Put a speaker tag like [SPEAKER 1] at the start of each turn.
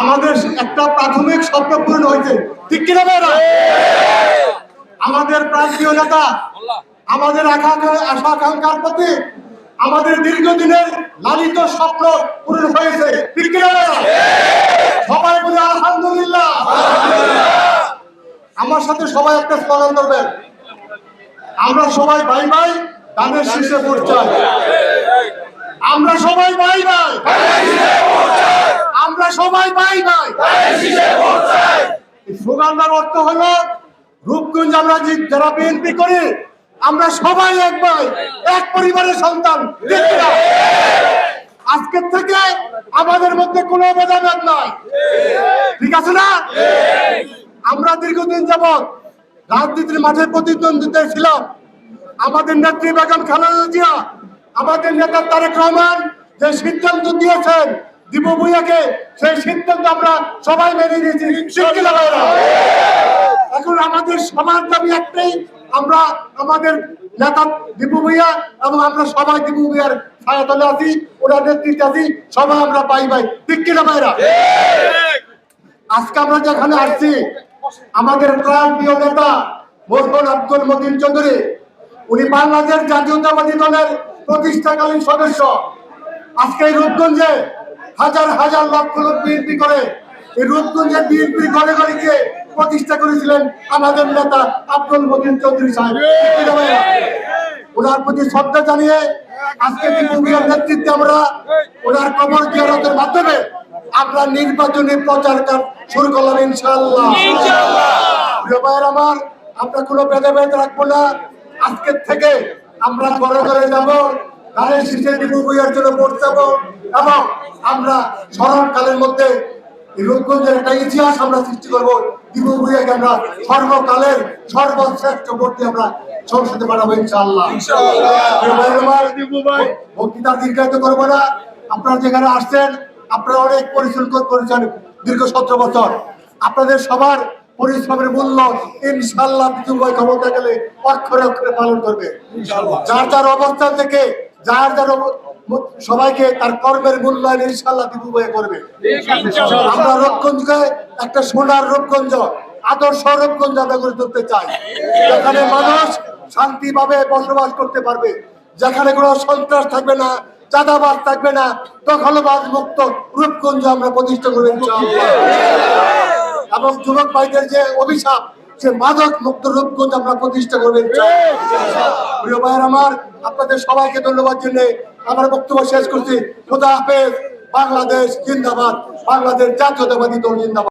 [SPEAKER 1] আমাদের একটা প্রাথমিক স্বপ্ন পূরণ হয়েছে। ঠিক কিনা ভাইরা আমাদের প্রান্তীয় নেতা, আমাদের আশা আকাঙ্ক্ষার প্রতি আমাদের দীর্ঘদিনের লালিত স্বপ্ন পূরণ হয়েছে। সবাই বলে, আলহামদুলিল্লাহ। আমার সাথে সবাই একটা স্মরণ করবেন। আমরা সবাই ভাই ভাই ধানের শীর্ষে চাই। আমরা সবাই ভাই ভাই। সবাই ভাই ভাই এই স্লোগানটার অর্থ হলো রূপগঞ্জ আমরা যারা বিএনপি করি আমরা সবাই এক ভাই এক পরিবারের সন্তান। আজকের থেকে আমাদের মধ্যে কোনো ভেদাভেদ নাই। ঠিক আছে না? আমরা দীর্ঘদিন যাবৎ রাজনীতির মাঠে প্রতিদ্বন্দ্বিতা ছিলাম। আমাদের নেত্রী বেগম খালেদা জিয়া আমাদের নেতা তারেক রহমান যে সিদ্ধান্ত দিয়েছেন দীপু ভুইয়াকে, সেই সিদ্ধান্ত আমরা সবাই মেনে নিয়েছি এখন আমাদের সবার দাবি একটাই, আমরা আমাদের নেতা দীপু ভুইয়া এবং আমরা সবাই দীপু ভুইয়ার ছায়াতলে আছি, ওনার নেতৃত্বে আছি, সবাই আমরা পাই ভাই। ঠিক কিনা ভাইরা? আজকে আমরা যেখানে আসছি, আমাদের প্রাণ প্রিয় নেতা মোহন আব্দুল মতিন চৌধুরী, উনি বাংলাদেশ জাতীয়তাবাদী দলের প্রতিষ্ঠাকালীন সদস্য। আজকে রূপগঞ্জে হাজার হাজার লক্ষ লোক বিএনপি করে। এই রূপগঞ্জের বিএনপি ঘরে ঘরে গিয়ে প্রতিষ্ঠা করেছিলেন আমাদের নেতা আব্দুল মতিন চৌধুরী সাহেব? ওনার প্রতি শ্রদ্ধা জানিয়ে আজকে বিপুবিয়ার নেতৃত্বে আমরা ওনার কবর জিয়ারতের মাধ্যমে আমরা নির্বাচনী প্রচার কাজ শুরু করলাম ভাইয়ের আমার, আমরা কোনো ভেদাভেদ রাখব না। আজকের থেকে আমরা ঘরে ঘরে যাব ধানের শীষে বিপুবিয়ার জন্য ভোট যাব এবং আমরা স্মরণকালের মধ্যে রূপগঞ্জের একটা ইতিহাস আমরা সৃষ্টি করব। আমরা সর্বকালের সর্বশ্রেষ্ঠ ভোটে আমরা সংসদে আমার, বক্তৃতা দীর্ঘায়িত করব না। আপনারা যেখানে আসছেন আপনারা অনেক পরিশ্রম করেছেন দীর্ঘ সতেরো বছর। আপনাদের সবার পরিশ্রমের মূল্য ইনশাল্লাহ বিজুভাই ক্ষমতা গেলে অক্ষরে অক্ষরে পালন করবে। যার যার অবস্থান থেকে যার যার সবাইকে তার কর্মের মূল্যায়ন ইনশাল্লাহ বিজুভাই করবে। আমরা রূপগঞ্জকে একটা সোনার রূপগঞ্জ, আদর্শ রূপগঞ্জ আমরা গড়ে তুলতে চাই। যেখানে মানুষ শান্তিভাবে বসবাস করতে পারবে। যেখানে কোনো সন্ত্রাস থাকবে না, চাঁদাবাজ থাকবে না, দখলবাজ মুক্ত রূপগঞ্জ আমরা প্রতিষ্ঠা ইনশাআল্লাহ। এবং যুবক ভাইদের যে অভিশাপ, সে মাদক মুক্ত রূপগঞ্জ আমরা প্রতিষ্ঠা করবেন প্রিয় ভাইয়ের আমার, আপনাদের সবাইকে ধন্যবাদ জন্য আমার বক্তব্য শেষ করছি। খোদা হাফেজ। বাংলাদেশ জিন্দাবাদ। বাংলাদেশ জাতীয়তাবাদী দল জিন্দাবাদ।